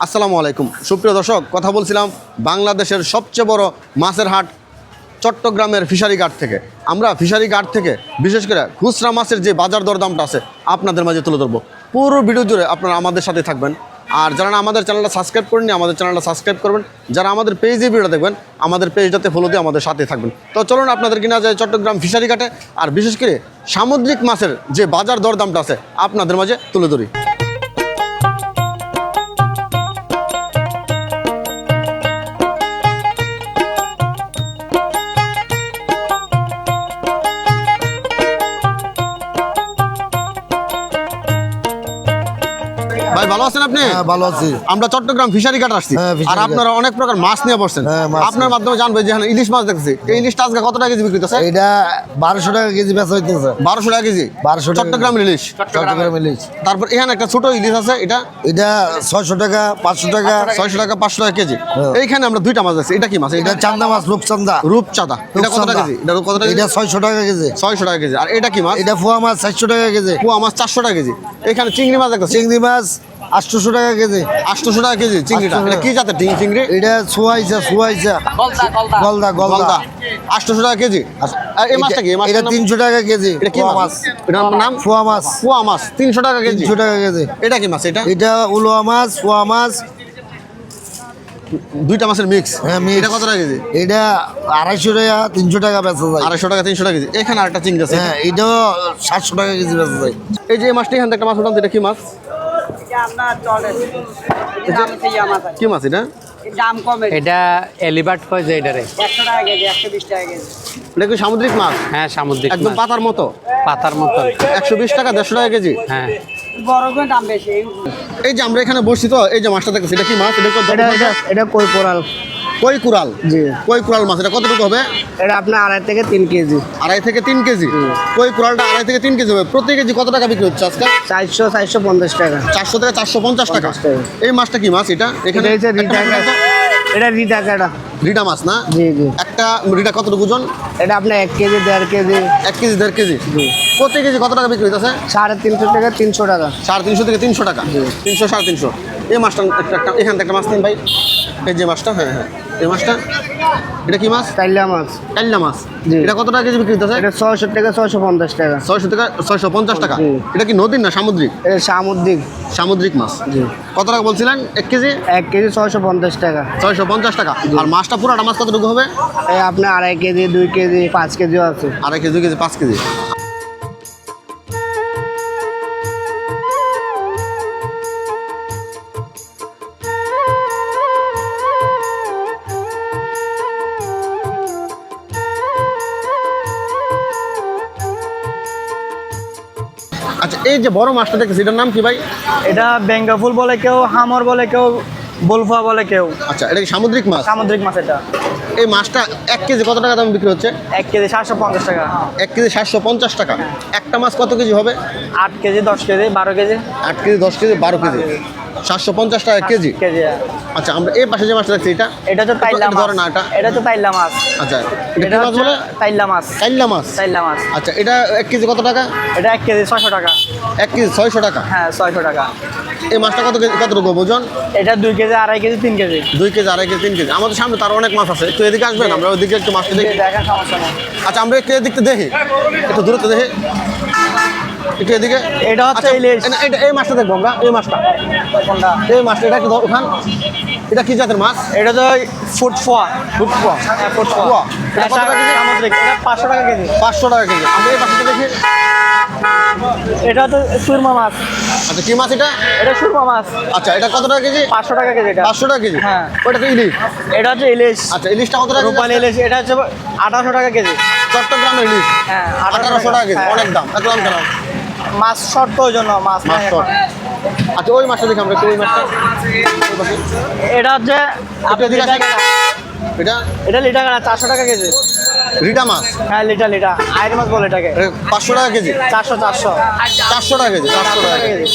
আসসালামু আলাইকুম। সুপ্রিয় দর্শক, কথা বলছিলাম বাংলাদেশের সবচেয়ে বড় মাছের হাট চট্টগ্রামের ফিশারি ঘাট থেকে। আমরা ফিশারি ঘাট থেকে বিশেষ করে খুচরা মাছের যে বাজার দরদামটা আছে, আপনাদের মাঝে তুলে ধরবো। পুরো ভিডিও জুড়ে আপনারা আমাদের সাথে থাকবেন। আর যারা আমাদের চ্যানেলটা সাবস্ক্রাইব করেননি, আমাদের চ্যানেলটা সাবস্ক্রাইব করবেন। যারা আমাদের পেজে ভিডিও দেখবেন, আমাদের পেজটাতে ফলো দিয়ে আমাদের সাথে থাকবেন। তো চলুন আপনাদের কিনা যায় চট্টগ্রাম ফিশারি ঘাটে। আর বিশেষ করে সামুদ্রিক মাছের যে বাজার দরদামটা আছে, আপনাদের মাঝে তুলে ধরি। ভালো আছেন আপনি? হ্যাঁ ভালো আছি। আমরা চট্টগ্রাম ফিশারি ঘাট আসছি। হ্যাঁ, আর আপনারা অনেক প্রকার মাছ নিয়ে বসছেন। হ্যাঁ, আপনার মাধ্যমে জানবে যে এখানে ইলিশ মাছ দেখতেছি এই ইলিশটা আজকে কত টাকা কেজি বিক্রি হচ্ছে এটা বারোশো টাকা কেজি বেচা হইতেছে। বারোশো টাকা কেজি? 1200 চট্টগ্রাম ইলিশ? চট্টগ্রাম ইলিশ। তারপর এখানে একটা ছোট ইলিশ আছে এটা? এটা ছয়শো টাকা পাঁচশো টাকা। ছয়শো টাকা পাঁচশো টাকা কেজি। হ্যাঁ। এইখানে আমরা দুইটা মাছ আছে এটা কি মাছ? এটা চান্দা মাছ রূপচান্দা। রূপচাঁদা। এটা কত টাকা কেজি? এটা কত টাকা এটা ছয়শো টাকা কেজি। ছয়শো টাকা কেজি। আর এটা কি মাছ? এটা ফুয়া মাছ চারশো টাকা কেজি। পোয়া মাছ চারশো টাকা কেজি। এখানে চিংড়ি মাছ দেখতেছি। চিংড়ি মাছ আটশোশো টাকা কেজি। আটশোশো টাকা কেজি চিংড়িটা। এটা কি জাতের চিংড়ি? এটা সোয়াইছা সোয়াইছা গলদা গলদা। গলদা আটশোশো টাকা কেজি। আর এই মাছটা কি? এটা তিনশো টাকা কেজি। এটা কি মাছ? এটার নাম? ফুয়া মাছ। পোয়া মাছ। তিনশো টাকা কেজি। তিনশো টাকা কেজি। এটা কি মাছ? এটা? এটা উলোয়া মাছ পোয়া মাছ। দুইটা মাছের মিক্স? হ্যাঁ। এটা কত টাকা কেজি? এটা আড়াইশো টাকা তিনশো টাকা বেচা যায়। আড়াইশো টাকা তিনশো টাকা কেজি। এখানে আরেকটা চিংড়ি আছে। হ্যাঁ এটাও সাতশো টাকা কেজি বেচা যায়। এই যে মাছটা এখান থেকে একটা মাছ উঠান এটা কি মাছ? কি মাছ এটা? দাম কমে। এটা এলিবার্ট কয় যে এটারে? একশো টাকা কেজি একশো বিশ টাকা কেজি। এটা কি সামুদ্রিক মাছ? হ্যাঁ সামুদ্রিক একদম পাতার মতো? পাতার মতো। একশো বিশ টাকা দেড়শো টাকা কেজি? হ্যাঁ। বড় করে দাম বেশি এই যে আমরা এখানে বসছি তো এই যে মাছটা দেখছি এটা কি মাছ? এটা এটা কই কোরাল? কই কুড়াল? জি। কই কুড়াল মাছ? এটা কতটুকু হবে? এটা আপনার আড়াই থেকে তিন কেজি। আড়াই থেকে তিন কেজি? কই কুড়ালটা আড়াই থেকে তিন কেজি হবে? প্রতি কেজি কত টাকা বিক্রি হচ্ছে আজকে? চারশো চারশো পঞ্চাশ টাকা। চারশো থেকে চারশো পঞ্চাশ টাকা। 50 টাকা। এই মাছটা কি মাছ এটা? এখানে এটা রিটা মাছ এটা রিটা কাটা। রিটা মাছ না? জি জি। একটা রিটা কতটুকু ওজন? এটা আপনার এক কেজি দেড় কেজি। এক কেজি দেড় কেজি? প্রতি কেজি কত টাকা বিক্রি হইতেছে? সাড়ে তিনশো টাকা তিনশো টাকা। সাড়ে তিনশো থেকে তিনশো টাকা? তিনশো সাড়ে তিনশো। এই মাছটা একটা একটা এখান থেকে একটা মাছ নিন ভাই। এই যে মাছটা হ্যাঁ হ্যাঁ। এই মাছটা? এটা কি মাছ? কাইলা মাছ। কাল্লা মাছ। এটা কত টাকা কেজি বিক্রি হইতেছে? এটা ছয়শো টাকা ছয়শো পঞ্চাশ টাকা। ছয়শো টাকা ছয়শো পঞ্চাশ টাকা? এটা কি নদীর না সামুদ্রিক? এটা সামুদ্রিক। সামুদ্রিক মাছ। কত টাকা বলছিলেন? এক কেজি? এক কেজি ছয়শো পঞ্চাশ টাকা। ছয়শো পঞ্চাশ টাকা। আর মাছটা পুরোটা মাছ কতটুকু হবে? এই আপনার আড়াই কেজি দুই কেজি পাঁচ কেজিও আছে। আড়াই কেজি দুই কেজি পাঁচ কেজি। এই যে বড় মাছটা দেখতেছি এটার নাম কি ভাই? এটা বেঙ্গা ফুল বলে কেউ হামর বলে কেউ বলফা বলে কেউ। আচ্ছা এটা কি সামুদ্রিক মাছ? সামুদ্রিক মাছ এটা। এই মাছটা এক কেজি কত টাকা দাম বিক্রি হচ্ছে? এক কেজি সাতশো পঞ্চাশ টাকা। এক কেজি সাতশো পঞ্চাশ টাকা। একটা মাছ কত কেজি হবে? আট কেজি দশ কেজি বারো কেজি। আট কেজি দশ কেজি। বারো কেজি। সাতশো পঞ্চাশ টাকা কেজি? কেজি আচ্ছা আমরা এই পাশে যে মাছটা দেখছি এটা? এটা তো এটা মাছ ধরে না এটা এটা তো তাইলা মাছ। আচ্ছা এটা মাছ বলে? তাইলা মাছ। কাইল্লা মাছ? তাইলা মাছ। আচ্ছা এটা এক কেজি কত টাকা? এটা এক কেজি ছয়শো টাকা। এক কেজি ছয়শো টাকা? হ্যাঁ ছয়শো টাকা। এই মাছটা কত কেজি কতটুকু ওজন? এটা দুই কেজি আড়াই কেজি তিন কেজি। দুই কেজি আড়াই কেজি তিন কেজি। আমাদের সামনে তার অনেক মাছ আছে। একটু এদিকে আসবেন আমরা ওইদিকে একটু মাছটা দেখি। আচ্ছা আমরা একটু এদিকটা দেখি। একটু দূরত্ব দেখি। একটু এদিকে। এটা হচ্ছে আচ্ছা, ইলিশ। এটা- এই মাছটা দেখব আমরা এই মাছটা। কোনটা এই মাছটা এটা ধর- ওখান। এটা কি জাতের মাছ? এটা তো ফুট ফোয়া। ফুট পোয়া হ্যাঁ ফুট ফোয়া। এটা? পাঁচশো টাকা কেজি। পাঁচশো টাকা কেজি। আমরা এই মাছটা দেখি। এটা তো সুরমা মাছ। আচ্ছা কি মাছ এটা? এটা সুরমা মাছ। আচ্ছা এটা কত টাকা কেজি? পাঁচশো টাকা কেজি এটা। পাঁচশো টাকা কেজি? হ্যাঁ। ওটা তো ইলিশ। এটা হচ্ছে ইলিশ। আচ্ছা ইলিশটা কত টাকা? রূপালী ইলিশ। এটা হচ্ছে আঠারোশো টাকা কেজি। চট্টগ্রামের ইলিশ হ্যাঁ আঠারোশো টাকা কেজি হ্যাঁ। অনেক দাম। এত দাম কেন? মাছ ওই জন্য মাছ মাছ শর্ট। আচ্ছা ওই মাছটা দেখি আমরা ওই মাছটা। এটা হচ্ছে। এটা এটা? লিটার কাটা চারশো টাকা কেজি। রিটা মাছ? হ্যাঁ লিটার লিটার। আইর মাছ বলে এটাকে। এটা পাঁচশো টাকা কেজি? চারশো চারশো। চারশো টাকা কেজি চারশো টাকা কেজি।